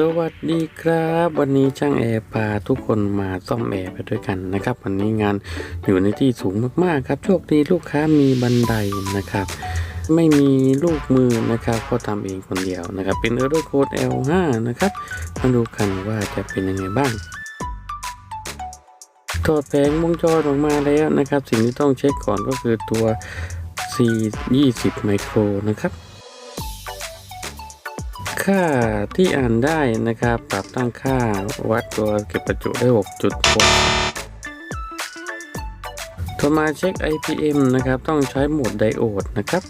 สวัสดีครับ วันนี้ช่างแอร์พาทุกคนมาซ่อมแอร์ไปด้วยกันนะครับ วันนี้งานอยู่ในที่สูงมากๆครับ โชคดีลูกค้ามีบันไดนะครับ ไม่มีลูกมือนะครับก็ทำเองคนเดียวนะครับ เป็นเออร์โคด L5 นะครับมาดูกันว่าจะเป็นยังไงบ้างถอดแผงวงจรออกมาแล้วนะครับ สิ่งที่ต้องเช็คก่อนก็คือตัว C20 ไมโครนะครับ ค่าที่อ่านได้นะครับ ปรับตั้งค่าวัดตัวเก็บประจุได้ 6.6โทรมาเช็ค IPM นะครับ ต้องใช้โหมดไดโอดนะครับ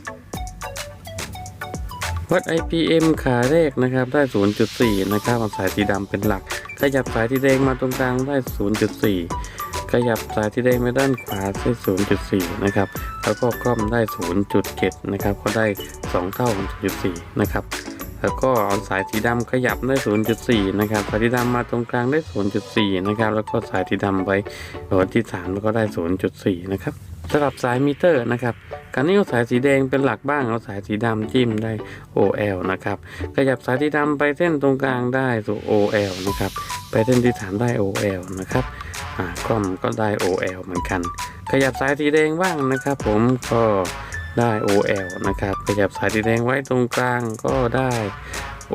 วัด IPM ขาแรกนะครับได้ 0.4 นะครับสายสีดำเป็นหลัก ขยับสายสีแดงมาตรงกลางได้ 0.4 ขยับสายสีแดงไปด้านขวาได้ 0.4 นะครับ แล้วก็กล้อมได้ 0.7 นะครับ ก็ได้ 2 เท่าของ0.4 นะครับ แล้วก็เอาสายสีดำขยับได้ 0.4 นะครับ สายสีดำมาตรงกลางได้ 0.4 นะครับ แล้วก็สายสีดำไปหัวที่ 3 แล้วก็ได้ 0.4 นะครับสลับสายมิเตอร์นะครับการนี้เอาสายสีแดงเป็นหลักบ้างเอาสายสีดำจิ้มได้ OL นะครับขยับสายสีดำไปเส้นตรงกลางได้สู่ OL นะครับไปเส้นที่ฐานได้ OL นะครับอ่ากล้อมก็ได้ OL เหมือนกัน ขยับสายสีแดงบ้างนะครับ ผมก็ ได้ OL นะครับ ขยับสายสีแดงไว้ตรงกลางก็ได้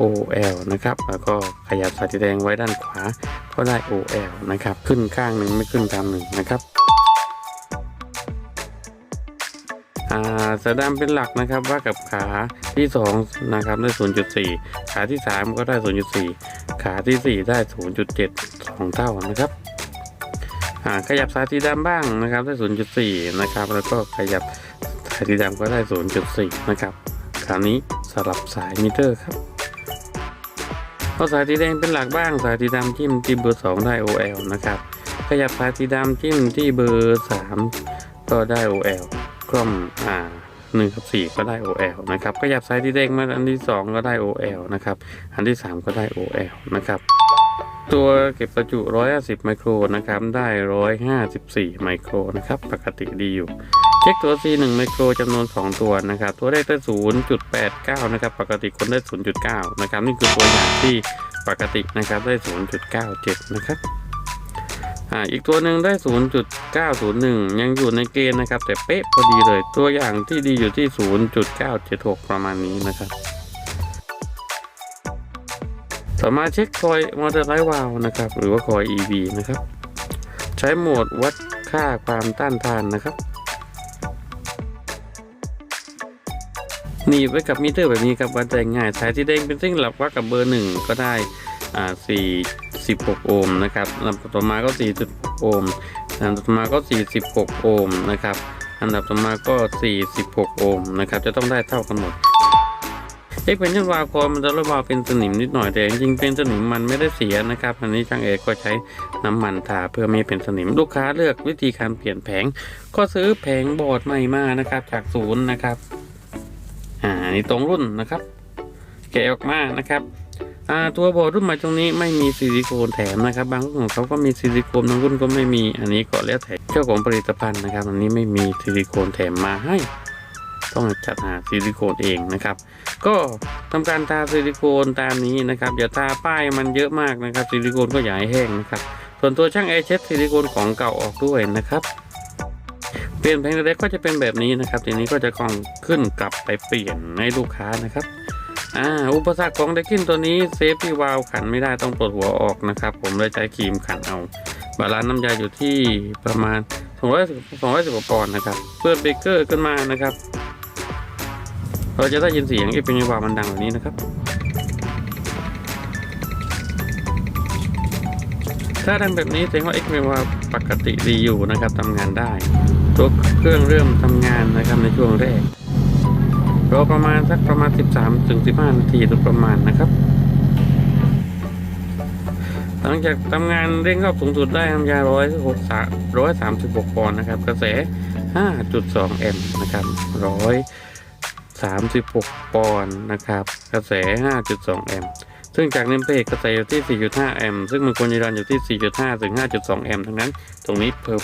OL นะครับ แล้วก็ขยับสายสีแดงไว้ด้านขวา ก็ได้ OL นะครับ ขึ้นข้างหนึ่งไม่ขึ้นตามหนึ่งนะครับอ่าสายดำเป็นหลักนะครับว่ากับขาที่2นะครับได้ 0.4 ขาที่ 3 ก็ได้ 0.4 ขาที่ 4 ได้ 0.7 2 เท่านะครับอ่าขยับสายสีดำบ้างนะครับได้ 0.4 นะครับ แล้วก็ขยับ สายสีดำก็ได้ 0.4 นะครับคราวนี้สลับสายมิเตอร์ครับเอาสายสีแดงเป็นหลักบ้าง สายสีดำจิ้มที่เบอร์ 2 ได้ OL นะครับ ขยับสายสีดำจิ้มที่เบอร์ 3 ก็ได้ OL กล้อมอ่าหนึ่งกับสี่ก็ได้ OL นะครับขยับสายที่แดงมาอันที่สองก็ได้ OL นะครับ อันที่สามก็ได้ OL นะครับ ตัวเก็บประจุ 150 ไมโครนะครับ ได้ 154 ไมโครนะครับ ปกติดีอยู่ เช็คตัว C1 ไมโครจำนวน 2 ตัวนะครับ ตัวแรกได้ 0.89 นะครับ ปกติคนได้ 0.9 นะครับ นี่คือตัวอย่างที่ปกตินะครับ ได้ 0.97 นะครับ อ่า อีกตัวหนึ่งได้ 0.901 ยังอยู่ในเกณฑ์นะครับ แต่เป๊ะพอดีเลย ตัวอย่างที่ดีอยู่ที่ 0.976 ประมาณนี้นะครับ ต่อมาเช็คคอยมอเตอร์ไลท์วาลนะครับ หรือว่าคอย EV นะครับ ใช้โหมดวัดค่าความต้านทานนะครับ หนีบไว้กับมิเตอร์แบบนี้ครับวัดได้ง่ายสายที่แดงเป็นเส้นหลักวัดกับเบอร์หนึ่งก็ได้อ่า46 โอห์มนะครับลำต่อมาก็46โอห์มอันดับต่อมาก็ 46 โอห์มนะครับอันดับต่อมาก็ 46 โอห์มนะครับจะต้องได้เท่ากันหมดเอ็กเพนชั่นวาคอมันจะระบาเป็นสนิมนิดหน่อยแต่จริงๆเป็นสนิมมันไม่ได้เสียนะครับอันนี้ช่างเอกก็ใช้น้ำมันทาเพื่อไม่เป็นสนิมลูกค้าเลือกวิธีการเปลี่ยนแผง ก็ซื้อแผงบอร์ดใหม่มานะครับจากศูนย์นะครับ อ่าอันนี่ตรงรุ่นนะครับ แกะออกมานะครับอ่าตัวบอร์ดรุ่นใหม่ตรงนี้ไม่มีซิลิโคนแถมนะครับ บางรุ่นของเขาก็มีซิลิโคนบางรุ่นก็ไม่มีอันนี้ก็แล้วแต่เจ้าของผลิตภัณฑ์นะครับ อันนี้ไม่มีซิลิโคนแถมมาให้ ต้องจัดหาซิลิโคนเองนะครับ ก็ทำการทาซิลิโคนตามนี้นะครับ อย่าทาป้ายมันเยอะมากนะครับซิลิโคนก็อย่าให้แห้งนะครับ ส่วนตัวช่างแอเช็ดซิลิโคนของเก่าออกด้วยนะครับ เปลี่ยนแผงเล็กก็จะเป็นแบบนี้นะครับ ทีนี้ก็จะกล้องขึ้นกลับไปเปลี่ยนให้ลูกค้านะครับอ่าอุปสรรคของเด็กินตัวนี้เซฟที่วาล์วขันไม่ได้ต้องปลดหัวออกนะครับ ผมเลยใช้ครีมขันเอา บาลานซ์น้ำยาอยู่ที่ประมาณ210 210ปอนด์นะครับเปิดเบเกอร์ขึ้นมานะครับ เราจะได้ยินเสียงเอฟเป็นวาล์วมันดังแบบนี้นะครับ ถ้าทำแบบนี้แสดงว่าเอ็กเป็นวาล์วปกติดีอยู่นะครับทำงานได้ ตัวเครื่องเริ่มทำงานนะครับในช่วงแรกรอประมาณสักประมาณ 13ถึง15 นาทีโดยประมาณนะครับ หลังจากทำงานเร่งรอบสูงสุดได้น้ำยา136ปอนด์นะครับ กระแส 5.2 แอมป์นะครับ136 ปอนด์นะครับ กระแส 5.2 แอมป์ซึ่งจากเนมเพลตกระแสอยู่ที่ 4.5 แอมป์ซึ่งมันควรจะรันอยู่ที่ 4.5 ถึง 5.2 แอมป์ทั้งนั้น ตรงนี้เพอร์